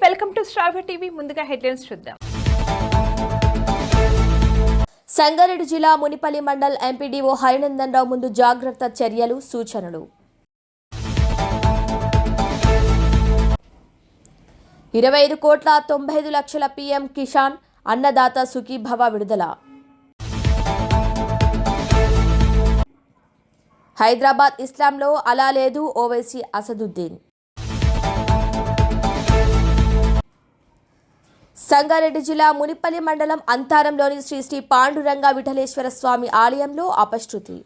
Welcome to స్ట్రాబర్ TV. ముందుగా headlines చూద్దాం. సంగారెడ్డి జిల్లా మునిపల్లి మండల్ ఎంపీడీఓ హరినందన్ రావు ముందు జాగ్రత్త చర్యలు సూచనలు. ఇరవై ఐదు కోట్ల తొంభై ఐదు లక్షల పీఎం కిసాన్ అన్నదాత సుఖీభవ విడుదల. హైదరాబాద్ ఇస్లాంలో అలా లేదు ఓవైసీ అసదుద్దీన్. సంగారెడ్డి జిల్లా మునిపల్లి మండలం అంతారంలోని శ్రీ శ్రీ పాండురంగ విఠలేశ్వర స్వామి ఆలయంలో అపశృతి.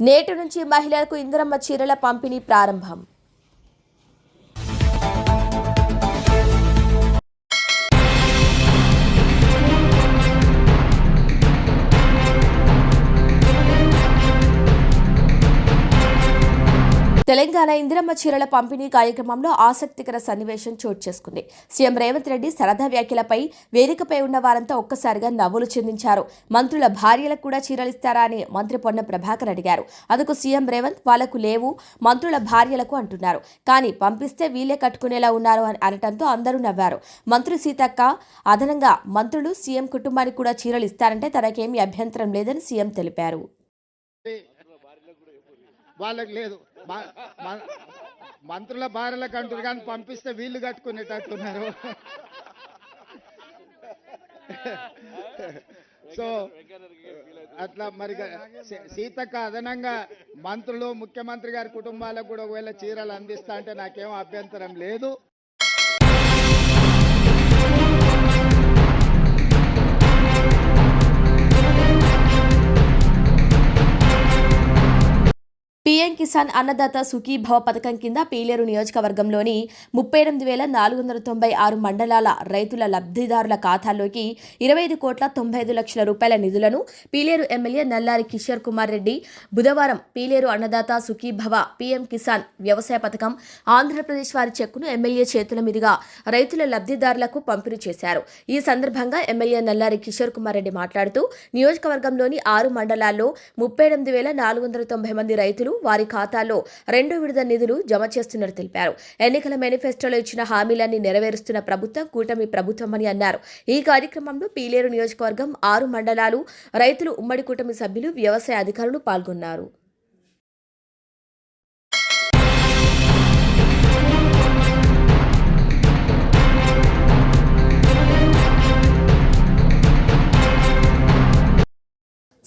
నేటి నుంచి మహిళలకు ఇందిరమ్మ చీరల పంపిణీ ప్రారంభం. తెలంగాణ ఇందిరమ్మ చీరల పంపిణీ కార్యక్రమంలో ఆసక్తికర సన్నివేశం చోటు చేసుకుంది. సీఎం రేవంత్ రెడ్డి సరదా వ్యాఖ్యలపై వేదికపై ఉన్న వారంతా ఒక్కసారిగా నవ్వులు చెందించారు. మంత్రుల భార్యలకు కూడా చీరలిస్తారా అని మంత్రి పొన్న ప్రభాకర్ అడిగారు. అందుకు సీఎం రేవంత్ వాళ్ళకు లేవు మంత్రుల భార్యలకు అంటున్నారు. కానీ పంపిస్తే వీలే కట్టుకునేలా ఉన్నారు అని అనటంతో అందరూ నవ్వారు. మంత్రి సీతక్క అదనంగా మంత్రులు సీఎం కుటుంబానికి కూడా చీరలు ఇస్తారంటే తనకేమీ అభ్యంతరం లేదని సీఎం తెలిపారు. వాళ్ళకి లేదు. మంత్రుల భార్యలకు అంటారు కానీ పంపిస్తే వీళ్ళు కట్టుకునేటట్టున్నారు. సో అట్లా మరి సీతక్క అదనంగా మంత్రులు ముఖ్యమంత్రి గారి కుటుంబాలకు కూడా ఒకవేళ చీరలు అందిస్తా అంటే నాకేం అభ్యంతరం లేదు. పీఎం కిసాన్ అన్నదాత సుఖీభవ పథకం కింద పీలేరు నియోజకవర్గంలోని ముప్పై ఎనిమిది వేల నాలుగు వందల తొంభై ఆరు మండలాల రైతుల లబ్ధిదారుల ఖాతాల్లోకి ఇరవై ఐదు కోట్ల తొంభై ఐదు లక్షల రూపాయల నిధులను పీలేరు ఎమ్మెల్యే నల్లారి కిషోర్ కుమార్ రెడ్డి బుధవారం పీలేరు అన్నదాత సుఖీభవ పీఎం కిసాన్ వ్యవసాయ పథకం ఆంధ్రప్రదేశ్ వారి చెక్కును ఎమ్మెల్యే చేతుల మీదుగా రైతుల లబ్ధిదారులకు పంపిణీ చేశారు. ఈ సందర్భంగా ఎమ్మెల్యే నల్లారి కిషోర్ కుమార్ రెడ్డి మాట్లాడుతూ నియోజకవర్గంలోని ఆరు మండలాల్లో ముప్పై ఎనిమిది వేల నాలుగు వందల తొంభై మంది రైతులు వారి ఖాతాలో రెండో విడత నిధులు జమ చేస్తున్నట్టు తెలిపారు. ఎన్నికల మేనిఫెస్టోలో ఇచ్చిన హామీలన్నీ నెరవేరుస్తున్న ప్రభుత్వం కూటమి ప్రభుత్వం అని అన్నారు. ఈ కార్యక్రమంలో పీలేరు నియోజకవర్గం ఆరు మండలాలు రైతులు ఉమ్మడి కూటమి సభ్యులు వ్యవసాయ అధికారులు పాల్గొన్నారు.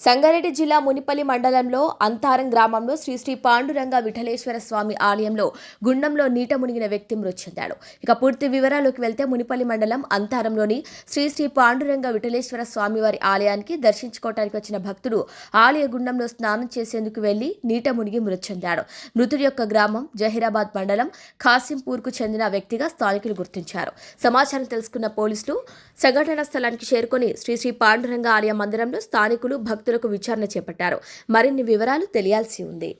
సంగారెడ్డి జిల్లా మునిపల్లి మండలంలో అంతారం గ్రామంలో శ్రీ శ్రీ పాండురంగ విఠలేశ్వర స్వామి ఆలయంలో గుండంలో నీట మునిగిన వ్యక్తి మృతి చెందాడు. ఇక పూర్తి వివరాల్లోకి వెళ్తే మునిపల్లి మండలం అంతారంలోని శ్రీ శ్రీ పాండురంగ విఠలేశ్వర స్వామి వారి ఆలయానికి దర్శించుకోవటానికి వచ్చిన భక్తుడు ఆలయ గుండంలో స్నానం చేసేందుకు వెళ్ళి నీట మునిగి మృతి చెందాడు. మృతుడి యొక్క గ్రామం జహీరాబాద్ మండలం ఖాసింపూర్కు చెందిన వ్యక్తిగా స్థానికులు గుర్తించారు. సమాచారం తెలుసుకున్న పోలీసులు సంఘటనా స్థలానికి చేరుకొని శ్రీ శ్రీ పాండురంగ ఆలయ మందిరంలో స్థానికులు భక్తులు భక్తులకు విచారణ చేపట్టారు. మరిన్ని వివరాలు తెలియాల్సి ఉంది.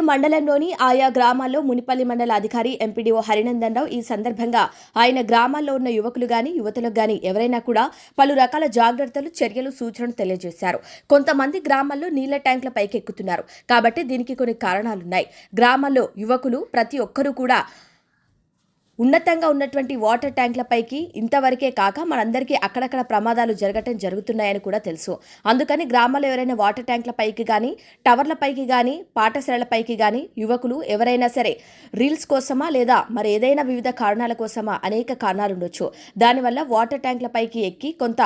మునిపల్లి మండలంలోని ఆయా గ్రామాల్లో మునిపల్లి మండల అధికారి ఎంపీడీఓ హరినందన్ రావు ఈ సందర్భంగా ఆయన గ్రామాల్లో ఉన్న యువకులు గాని యువతులకు గాని ఎవరైనా కూడా పలు రకాల జాగ్రత్తలు చర్యలు సూచనలు తెలియజేశారు. కొంతమంది గ్రామాల్లో నీళ్ళ ట్యాంకుల పైకెక్కుతున్నారు. కాబట్టి దీనికి కొన్ని కారణాలున్నాయి. గ్రామాల్లో యువకులు ప్రతి ఒక్కరూ కూడా ఉన్నతంగా ఉన్నటువంటి వాటర్ ట్యాంక్లపైకి ఇంతవరకే కాక మనందరికీ అక్కడక్కడ ప్రమాదాలు జరగటం జరుగుతున్నాయని కూడా తెలుసు. అందుకని గ్రామాల్లో ఎవరైనా వాటర్ ట్యాంక్లపైకి కానీ టవర్లపైకి కానీ పాఠశాలలపైకి కానీ యువకులు ఎవరైనా సరే రీల్స్ కోసమా లేదా మరి ఏదైనా వివిధ కారణాల కోసమా అనేక కారణాలు ఉండొచ్చు. దానివల్ల వాటర్ ట్యాంక్లపైకి ఎక్కి కొంత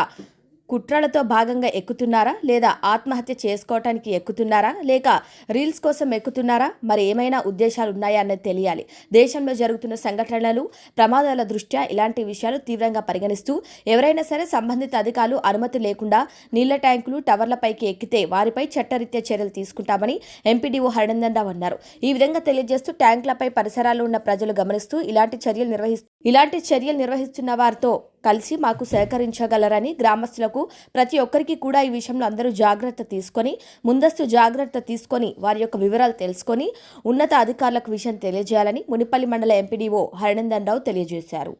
కుట్రలతో భాగంగా ఎక్కుతున్నారా? లేదా ఆత్మహత్య చేసుకోవటానికి ఎక్కుతున్నారా? లేక రీల్స్ కోసం ఎక్కుతున్నారా? మరి ఏమైనా ఉద్దేశాలు ఉన్నాయా అన్నది తెలియాలి. దేశంలో జరుగుతున్న సంఘటనలు ప్రమాదాల దృష్ట్యా ఇలాంటి విషయాలు తీవ్రంగా పరిగణిస్తూ ఎవరైనా సరే సంబంధిత అధికారులు అనుమతి లేకుండా నీళ్ళ ట్యాంకులు టవర్లపైకి ఎక్కితే వారిపై చట్టరీత్యా చర్యలు తీసుకుంటామని ఎంపీడీఓ హరినందన్ రావు అన్నారు. ఈ విధంగా తెలియజేస్తూ ట్యాంకులపై పరిసరాల్లో ఉన్న ప్రజలు గమనిస్తూ ఇలాంటి చర్యలు నిర్వహిస్తూ ఇలాంటి చర్యలు నిర్వహిస్తున్న వారితో కలిసి మాకు సహకరించగలరని గ్రామస్తులకు ప్రతి ఒక్కరికి కూడా ఈ విషయంలో అందరూ జాగ్రత్త తీసుకొని ముందస్తు జాగ్రత్త తీసుకొని వారి యొక్క వివరాలు తెలుసుకొని ఉన్నత అధికారులకు విషయం తెలియజేయాలని మునిపల్లి మండల ఎంపీడీఓ హరినందన్ రావు తెలియజేశారు.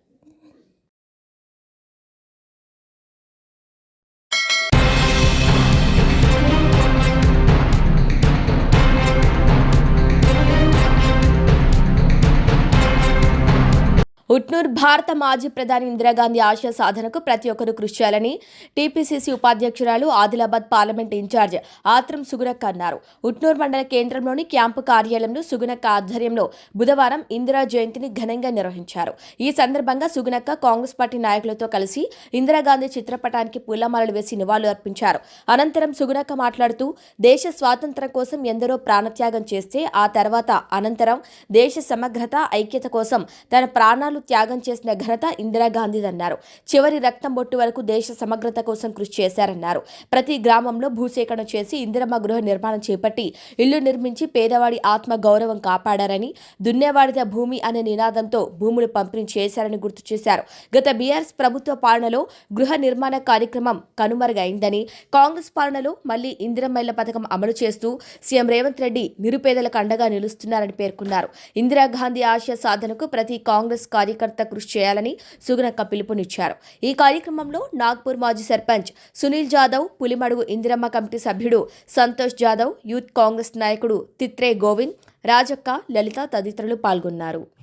ఉట్నూర్ భారత మాజీ ప్రధాని ఇందిరాగాంధీ ఆశయ సాధనకు ప్రతి ఒక్కరూ కృషి చేయాలని టీపీసీసీ ఉపాధ్యక్షురాలు ఆదిలాబాద్ పార్లమెంట్ ఇన్ఛార్జ్ ఆత్రం సుగునక్క అన్నారు. ఉట్నూర్ మండల కేంద్రంలోని క్యాంపు కార్యాలయంలో సుగునక్క ఆధ్వర్యంలో బుధవారం ఇందిరా జయంతిని ఘనంగా నిర్వహించారు. ఈ సందర్భంగా సుగునక్క కాంగ్రెస్ పార్టీ నాయకులతో కలిసి ఇందిరాగాంధీ చిత్రపటానికి పూలమాలలు వేసి నివాళులు అర్పించారు. అనంతరం సుగునక్క మాట్లాడుతూ దేశ స్వాతంత్ర్యం కోసం ఎందరో ప్రాణత్యాగం చేస్తే ఆ తర్వాత అనంతరం దేశ సమగ్రత ఐక్యత కోసం తన ప్రాణాలు త్యాగం చేసిన ఘనత ఇందిరాగాంధీదన్నారు. చివరి రక్తం బొట్టు వరకు దేశ సమగ్రత కోసం కృషి చేశారన్నారు. ప్రతి గ్రామంలో భూసేకరణ చేసి ఇందిరమ్మ గృహ నిర్మాణం చేపట్టి ఇల్లు నిర్మించి పేదవాడి ఆత్మ గౌరవం కాపాడారని దున్నేవాడిద భూమి అనే నినాదంతో భూములు పంపిణీ చేశారని గుర్తు చేశారు. గత బీఆర్ఎస్ ప్రభుత్వ పాలనలో గృహ నిర్మాణ కార్యక్రమం కనుమరుగైందని కాంగ్రెస్ పాలనలో మళ్ళీ ఇందిరమ్మ పథకం అమలు చేస్తూ సీఎం రేవంత్ రెడ్డి నిరుపేదలకు అండగా నిలుస్తున్నారని పేర్కొన్నారు. ఇందిరాగాంధీ ఆశయ సాధనకు ప్రతి కాంగ్రెస్ కార్యకర్త కృషి చేయాలని సుగనక్క పిలుపునిచ్చారు. ఈ కార్యక్రమంలో నాగ్పూర్ మాజీ సర్పంచ్ సునీల్ జాదవ్ పులిమడుగు ఇందిరమ్మ కమిటీ సభ్యుడు సంతోష్ జాదవ్ యూత్ కాంగ్రెస్ నాయకుడు తిత్రే గోవింద్ రాజక్క లలిత తదితరులు పాల్గొన్నారు.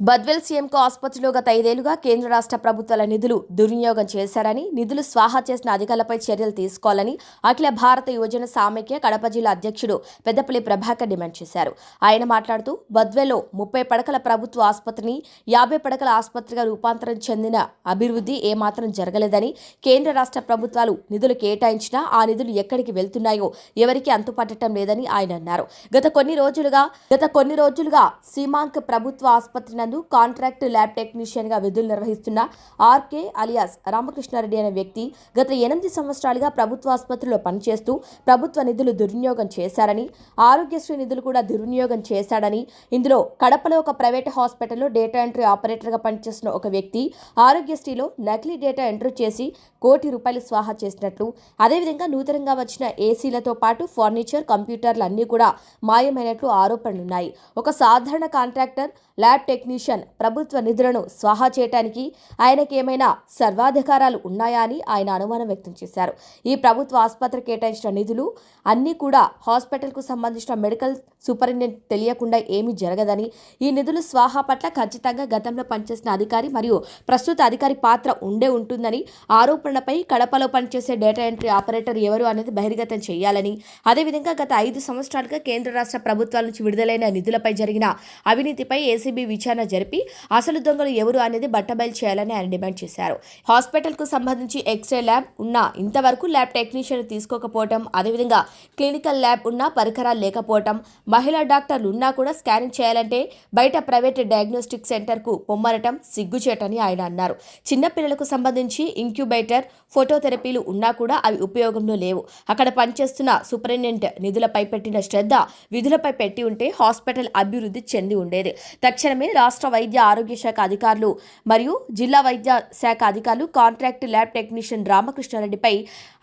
బద్వెల్ సీఎంకు ఆసుపత్రిలో గత ఐదేళ్ళుగా కేంద్ర రాష్ట్ర ప్రభుత్వాల నిధులు దుర్వినియోగం చేశారని నిధులు స్వాహా చేసిన అధికారులపై చర్యలు తీసుకోవాలని అఖిల భారత యువజన సామైక్య కడప జిల్లా అధ్యక్షుడు పెద్దపల్లి ప్రభాకర్ డిమాండ్ చేశారు. ఆయన మాట్లాడుతూ బద్వెల్లో ముప్పై పడకల ప్రభుత్వ ఆసుపత్రిని యాభై పడకల ఆసుపత్రిగా రూపాంతరం చెందిన అభివృద్ధి ఏమాత్రం జరగలేదని కేంద్ర రాష్ట్ర ప్రభుత్వాలు నిధులు కేటాయించినా ఆ నిధులు ఎక్కడికి వెళ్తున్నాయో ఎవరికీ అంతుపట్టడం లేదని ఆయన అన్నారు. గత కొన్ని రోజులుగా గత కొన్ని రోజులుగా సీమాంక్ ప్రభుత్వ ఆసుపత్రి నందు కాంట్రాక్ట్ ల్యాబ్ టెక్నీషియన్గా విధులు నిర్వహిస్తున్న ఆర్కే అలియాస్ రామకృష్ణారెడ్డి అనే వ్యక్తి గత ఎనిమిది సంవత్సరాలుగా ప్రభుత్వ ఆసుపత్రిలో పనిచేస్తూ ప్రభుత్వ నిధులు దుర్వినియోగం చేశారని ఆరోగ్యశ్రీ నిధులు కూడా దుర్వినియోగం చేశాడని ఇందులో కడపలో ఒక ప్రైవేట్ హాస్పిటల్లో డేటా ఎంట్రీ ఆపరేటర్గా పనిచేస్తున్న ఒక వ్యక్తి ఆరోగ్యశ్రీలో నకిలీ డేటా ఎంట్రీ చేసి కోటి రూపాయలు స్వాహా చేసినట్లు అదేవిధంగా నూతనంగా వచ్చిన ఏసీలతో పాటు ఫర్నిచర్ కంప్యూటర్లు అన్నీ కూడా మాయమైనట్లు ఆరోపణలున్నాయి. ఒక సాధారణ కాంట్రాక్టర్ ల్యాబ్ టెక్నీషియన్ ప్రభుత్వ నిధులను స్వాహా చేయటానికి ఆయనకి ఏమైనా సర్వాధికారాలు ఉన్నాయా అని ఆయన అనుమానం వ్యక్తం చేశారు. ఈ ప్రభుత్వ ఆసుపత్రి కేటాయించిన నిధులు అన్నీ కూడా హాస్పిటల్కు సంబంధించిన మెడికల్ సూపరింటెండెంట్ తెలియకుండా ఏమీ జరగదని ఈ నిధులు స్వాహా పట్ల ఖచ్చితంగా గతంలో పనిచేసిన అధికారి మరియు ప్రస్తుత అధికారి పాత్ర ఉండే ఉంటుందని ఆరోపణలపై కడపలో పనిచేసే డేటా ఎంట్రీ ఆపరేటర్ ఎవరు అనేది బహిర్గతం చేయాలని అదేవిధంగా గత ఐదు సంవత్సరాలుగా కేంద్ర రాష్ట్ర ప్రభుత్వాల నుంచి విడుదలైన నిధులపై జరిగిన అవినీతిపై ఏసీబీ విచారణ జరిపి అసలు దొంగలు ఎవరు అనేది బట్టబయలు చేయాలని ఆయన డిమాండ్ చేశారు. హాస్పిటల్కు సంబంధించి ఎక్స్రే ల్యాబ్ ఉన్నా ఇంతవరకు ల్యాబ్ టెక్నీషియన్ తీసుకోకపోవటం అదేవిధంగా క్లినికల్ ల్యాబ్ ఉన్నా పరికరాలు లేకపోవటం మహిళా డాక్టర్లు ఉన్నా కూడా స్కానింగ్ చేయాలంటే బయట ప్రైవేట్ డయాగ్నోస్టిక్ సెంటర్కు పొమ్మరటం సిగ్గుచేటని ఆయన అన్నారు. చిన్నపిల్లలకు సంబంధించి ఇంక్యుబేటర్ ఫోటోథెరపీలు ఉన్నా కూడా అవి ఉపయోగంలో లేవు. అక్కడ పనిచేస్తున్న సూపరింటెండెంట్ నిధులపై పెట్టిన శ్రద్ధ విధులపై పెట్టి ఉంటే హాస్పిటల్ అభివృద్ధి చెంది ఉండేది. తక్షణమే రాష్ట్ర రాష్ట్ర వైద్య ఆరోగ్య శాఖ అధికారులు మరియు జిల్లా వైద్య శాఖ అధికారులు కాంట్రాక్ట్ ల్యాబ్ టెక్నీషియన్ రామకృష్ణారెడ్డిపై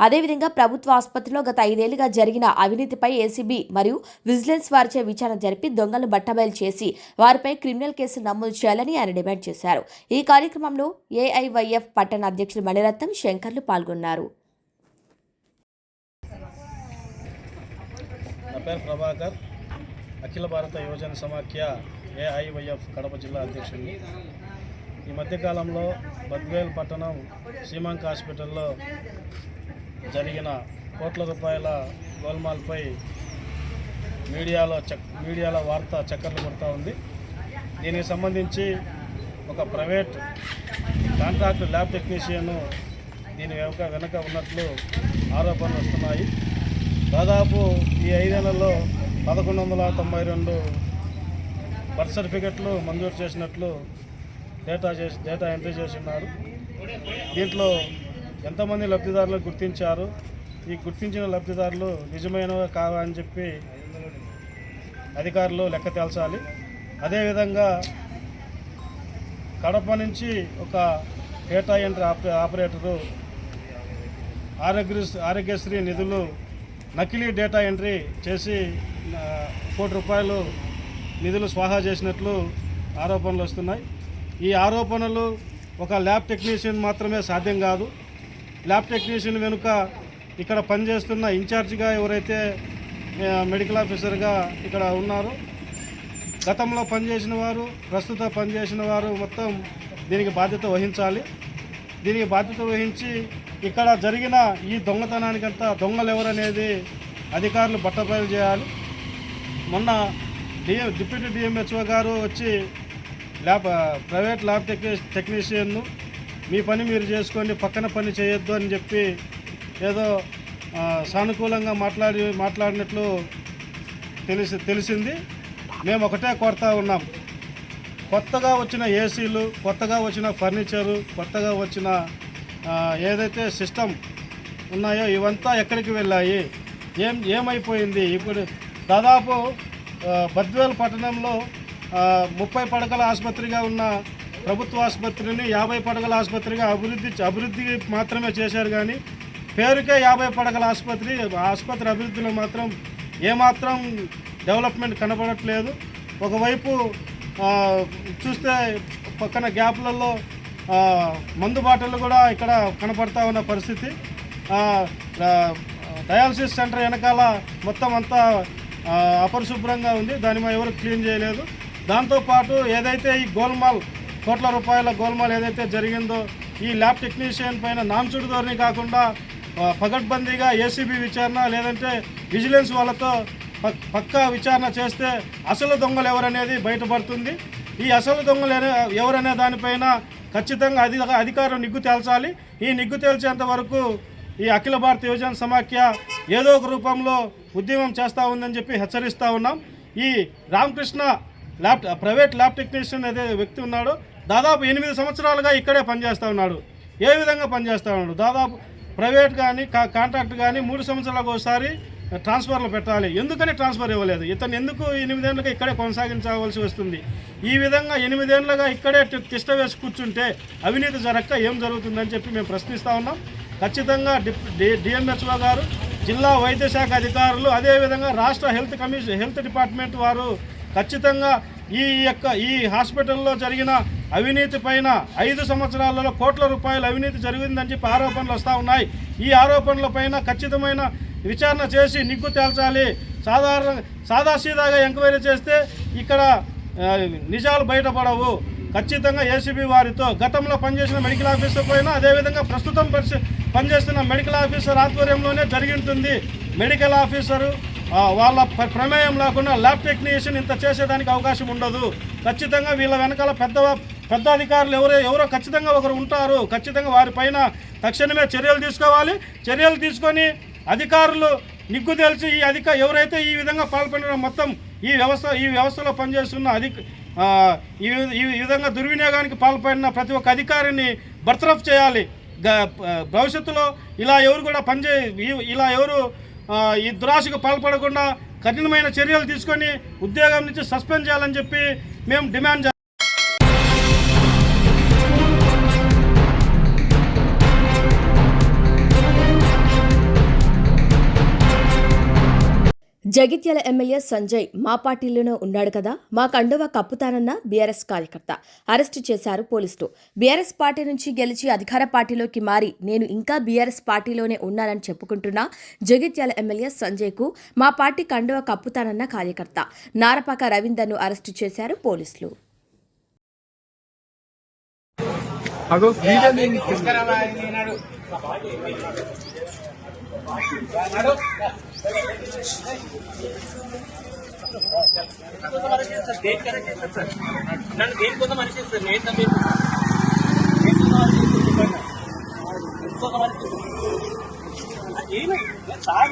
అదేవిధంగా ప్రభుత్వ ఆసుపత్రిలో గత ఐదేళ్ళుగా జరిగిన అవినీతిపై ఏసీబీ మరియు విజిలెన్స్ వారిచే విచారణ జరిపి దొంగలను బట్టబయలు చేసి వారిపై క్రిమినల్ కేసు నమోదు చేయాలని ఆయన డిమాండ్ చేశారు. ఈ కార్యక్రమంలో ఏఐవైఎఫ్ పట్టణ అధ్యక్షులు మణిరత్నం శంకర్లు పాల్గొన్నారు. నా పేరు ప్రభాకర్. అఖిల భారత యువజన సమాఖ్య ఏఐవైఎఫ్ కడప జిల్లా అధ్యక్షుడిని. ఈ మధ్యకాలంలో బద్వేల్ పట్టణం సీమాంక్ హాస్పిటల్లో జరిగిన కోట్ల రూపాయల గోల్మాల్పై మీడియాలో చక్ మీడియాలో వార్త చక్కర్లు కొడుతూ ఉంది. దీనికి సంబంధించి ఒక ప్రైవేట్ కాంట్రాక్ట్ ల్యాబ్ టెక్నీషియన్ దీని వెనుక వెనక ఉన్నట్లు ఆరోపణలు వస్తున్నాయి. దాదాపు ఈ ఐదేళ్ళలో పదకొండు వందల తొంభై రెండు బర్త్ సర్టిఫికెట్లు మంజూరు చేసినట్లు డేటా చేసి డేటా ఎంట్రీ చేసి ఉన్నారు దీంట్లో ఎంతమంది లబ్ధిదారులు గుర్తించారు? ఈ గుర్తించిన లబ్ధిదారులు నిజమైనవి కావా అని చెప్పి అధికారులు లెక్క తేల్చాలి. అదేవిధంగా కడప నుంచి ఒక డేటా ఎంట్రీ ఆపరే ఆపరేటరు ఆరోగ్య ఆరోగ్యశ్రీ నిధులు నకిలీ డేటా ఎంట్రీ చేసి కోటి రూపాయలు నిధులు స్వాహా చేసినట్లు ఆరోపణలు వస్తున్నాయి. ఈ ఆరోపణలు ఒక ల్యాబ్ టెక్నీషియన్ మాత్రమే సాధ్యం కాదు. ల్యాబ్ టెక్నీషియన్ వెనుక ఇక్కడ పనిచేస్తున్న ఇన్ఛార్జిగా ఎవరైతే మెడికల్ ఆఫీసర్గా ఇక్కడ ఉన్నారో గతంలో పనిచేసిన వారు ప్రస్తుత పనిచేసిన వారు మొత్తం దీనికి బాధ్యత వహించాలి. దీనికి బాధ్యత వహించి ఇక్కడ జరిగిన ఈ దొంగతనానికంతా దొంగలు ఎవరనేది అధికారులు బట్టబయలు చేయాలి. మొన్న డిఎం డిప్యూటీ డిఎంహెచ్ఓ గారు వచ్చి ల్యాబ్ ప్రైవేట్ ల్యాబ్ టెక్నీ టెక్నీషియన్ను మీ పని మీరు చేసుకొని పక్కన పని చేయొద్దు అని చెప్పి ఏదో సానుకూలంగా మాట్లాడి మాట్లాడినట్లు తెలిసి తెలిసింది. మేము ఒకటే కోరుతా ఉన్నాం. కొత్తగా వచ్చిన ఏసీలు కొత్తగా వచ్చిన ఫర్నిచరు కొత్తగా వచ్చిన ఏదైతే సిస్టమ్ ఉన్నాయో ఇవంతా ఎక్కడికి వెళ్ళాయి? ఏం ఏమైపోయింది? ఇప్పుడు దాదాపు బద్వేల్ పట్టణంలో ముప్పై పడకల ఆసుపత్రిగా ఉన్న ప్రభుత్వ ఆసుపత్రిని యాభై పడకల ఆసుపత్రిగా అభివృద్ధి అభివృద్ధి మాత్రమే చేశారు కానీ పేరుకే యాభై పడకల ఆసుపత్రి ఆసుపత్రి అభివృద్ధిలో మాత్రం ఏమాత్రం డెవలప్మెంట్ కనబడట్లేదు. ఒకవైపు చూస్తే పక్కన గ్యాప్లలో మందు బాటలు కూడా ఇక్కడ కనపడతా ఉన్న పరిస్థితి. డయాలసిస్ సెంటర్ వెనకాల మొత్తం అంతా అపరిశుభ్రంగా ఉంది దాని మీద ఎవరు క్లీన్ చేయలేదు. దాంతోపాటు ఏదైతే ఈ గోల్మాల్ కోట్ల రూపాయల గోల్మాల్ ఏదైతే జరిగిందో ఈ ల్యాబ్ టెక్నీషియన్ పైన నాంచుడు ధోరణి కాకుండా పగడ్బందీగా ఏసీబీ విచారణ లేదంటే విజిలెన్స్ వాళ్ళతో పక్కా విచారణ చేస్తే అసలు దొంగలు ఎవరనేది బయటపడుతుంది. ఈ అసలు దొంగలు ఎవరనే దానిపైన ఖచ్చితంగా అధి అధికారం నిగ్గు తేల్చాలి. ఈ నిగ్గు తేల్చేంత వరకు ఈ అఖిల భారత యువజన సమాఖ్య ఏదో ఒక రూపంలో ఉద్యమం చేస్తూ ఉందని చెప్పి హెచ్చరిస్తూ ఉన్నాం. ఈ Ramakrishna lab private lab technician అదే వ్యక్తి ఉన్నాడు. దాదాపు ఎనిమిది సంవత్సరాలుగా ఇక్కడే పనిచేస్తూ ఉన్నాడు. ఏ విధంగా పనిచేస్తూ ఉన్నాడు? దాదాపు ప్రైవేట్ కానీ కా కాంట్రాక్ట్ కానీ మూడు సంవత్సరాలకు ఒకసారి ట్రాన్స్ఫర్లు పెట్టాలి. ఎందుకని ట్రాన్స్ఫర్ ఇవ్వలేదు? ఇతను ఎందుకు ఎనిమిదేళ్ళుగా ఇక్కడే కొనసాగించవలసి వస్తుంది? ఈ విధంగా ఎనిమిదేళ్ళుగా ఇక్కడే తిష్ట వేసి కూర్చుంటే అవినీతి జరగక ఏం జరుగుతుందని చెప్పి మేము ప్రశ్నిస్తూ ఉన్నాం. ఖచ్చితంగా డిఎంహెచ్ఓ గారు జిల్లా వైద్య శాఖ అధికారులు అదేవిధంగా రాష్ట్ర హెల్త్ కమిషన్ హెల్త్ డిపార్ట్మెంట్ వారు ఖచ్చితంగా ఈ యొక్క ఈ హాస్పిటల్లో జరిగిన అవినీతి పైన ఐదు సంవత్సరాలలో కోట్ల రూపాయల అవినీతి జరిగిందని చెప్పి ఆరోపణలు వస్తూ ఉన్నాయి. ఈ ఆరోపణల పైన ఖచ్చితమైన విచారణ చేసి నిగ్గు తేల్చాలి. సాధారణ సాదాసీదాగా ఎంక్వైరీ చేస్తే ఇక్కడ నిజాలు బయటపడవు. ఖచ్చితంగా ఏసీబీ వారితో గతంలో పనిచేసిన మెడికల్ ఆఫీసర్ పైన అదేవిధంగా ప్రస్తుతం పరిస్థితి పనిచేస్తున్న మెడికల్ ఆఫీసర్ ఆధ్వర్యంలోనే జరిగింటుంది. మెడికల్ ఆఫీసరు వాళ్ళ ప్ర- ప్రమేయం లేకుండా ల్యాబ్ టెక్నీషియన్ ఇంత చేసేదానికి అవకాశం ఉండదు. ఖచ్చితంగా వీళ్ళ వెనకాల పెద్ద పెద్ద అధికారులు ఎవరో ఎవరో ఖచ్చితంగా ఒకరు ఉంటారు. ఖచ్చితంగా వారిపైన తక్షణమే చర్యలు తీసుకోవాలి. చర్యలు తీసుకొని అధికారులు నిగ్గు తెలిసి ఈ అధిక ఎవరైతే ఈ విధంగా పాల్పడిన మొత్తం ఈ వ్యవస్థ ఈ వ్యవస్థలో పనిచేస్తున్న అధిక ఈ ఈ విధంగా దుర్వినియోగానికి పాల్పడిన ప్రతి ఒక్క అధికారిని బర్తరఫ్ చేయాలి. భవిష్యత్తులో ఇలా ఎవరు కూడా పనిచే ఇలా ఎవరు ఈ దురాశకు పాల్పడకుండా కఠినమైన చర్యలు తీసుకొని ఉద్యోగం నుంచి సస్పెండ్ చేయాలని చెప్పి మేము డిమాండ్ జగిత్యాల ఎమ్మెల్యే సంజయ్ మా పార్టీలోనే ఉన్నాడు కదా మా కండువ కప్పుతానన్న బీఆర్ఎస్ కార్యకర్త. అరెస్టు చేశారు పోలీసులు. బీఆర్ఎస్ పార్టీ నుంచి గెలిచి అధికార పార్టీలోకి మారి నేను ఇంకా బీఆర్ఎస్ పార్టీలోనే ఉన్నానని చెప్పుకుంటున్న జగిత్యాల ఎమ్మెల్యే సంజయ్కు మా పార్టీ కండువ కప్పుతానన్న కార్యకర్త. నారపాక రవీందర్ను అరెస్టు చేశారు పోలీసులు. డేట్ కరెక్ట్ చేస్తాను సార్ నన్ను దేనికోసం అని చేస్తాను నేను తప్ప ఏమి సార్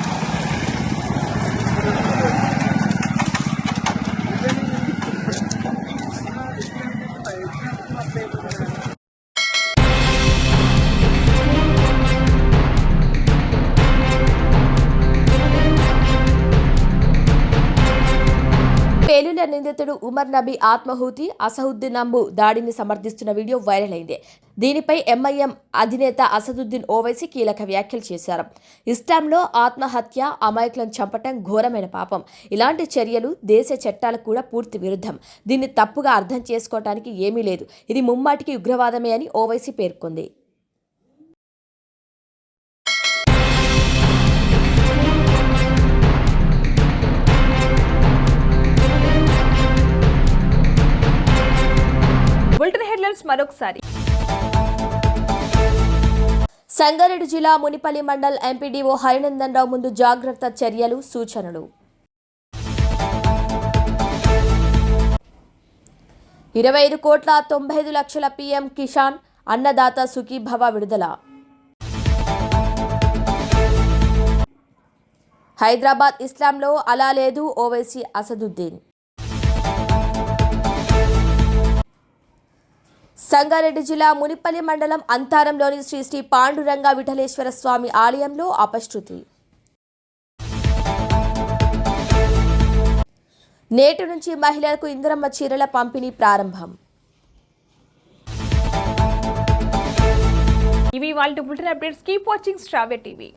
నిందితుడు ఉమర్ నబీ ఆత్మహూతి అసహుద్దీన్ అంబు దాడిని సమర్థిస్తున్న వీడియో వైరల్ అయింది. దీనిపై ఎంఐఎం అధినేత అసదుద్దీన్ ఓవైసీ కీలక వ్యాఖ్యలు చేశారు. ఇస్లాంలో ఆత్మహత్య అమాయకులను చంపటం ఘోరమైన పాపం. ఇలాంటి చర్యలు దేశ చట్టాలకు కూడా పూర్తి విరుద్ధం. దీన్ని తప్పుగా అర్థం చేసుకోవటానికి ఏమీ లేదు. ఇది ముమ్మాటికి ఉగ్రవాదమే అని ఓవైసీ పేర్కొంది. మరొకసారి. సంగారెడ్డి జిల్లా మునిపల్లి మండల్ ఎంపీడీఓ హరినందన్ రావు ముందు జాగ్రత్త చర్యలు సూచనలు. ఇరవై ఐదు కోట్ల తొంభై ఐదు లక్షల పీఎం కిసాన్ అన్నదాత సుఖీభవ విడుదల. హైదరాబాద్ ఇస్లాంలో అలా లేదు ఓవైసీ అసదుద్దీన్. సంగారెడ్డి జిల్లా మునిపల్లి మండలం అంతారంలోని శ్రీ శ్రీ పాండురంగ విఠలేశ్వర స్వామి ఆలయంలో అపశృతి. నేటి నుంచి మహిళలకు ఇందిరమ్మ చీరల పంపిణీ ప్రారంభం. ఇవి వాళ్ళ బులెటిన్ అప్డేట్స్. కీప్ వాచింగ్ స్ట్రావే టీవీ.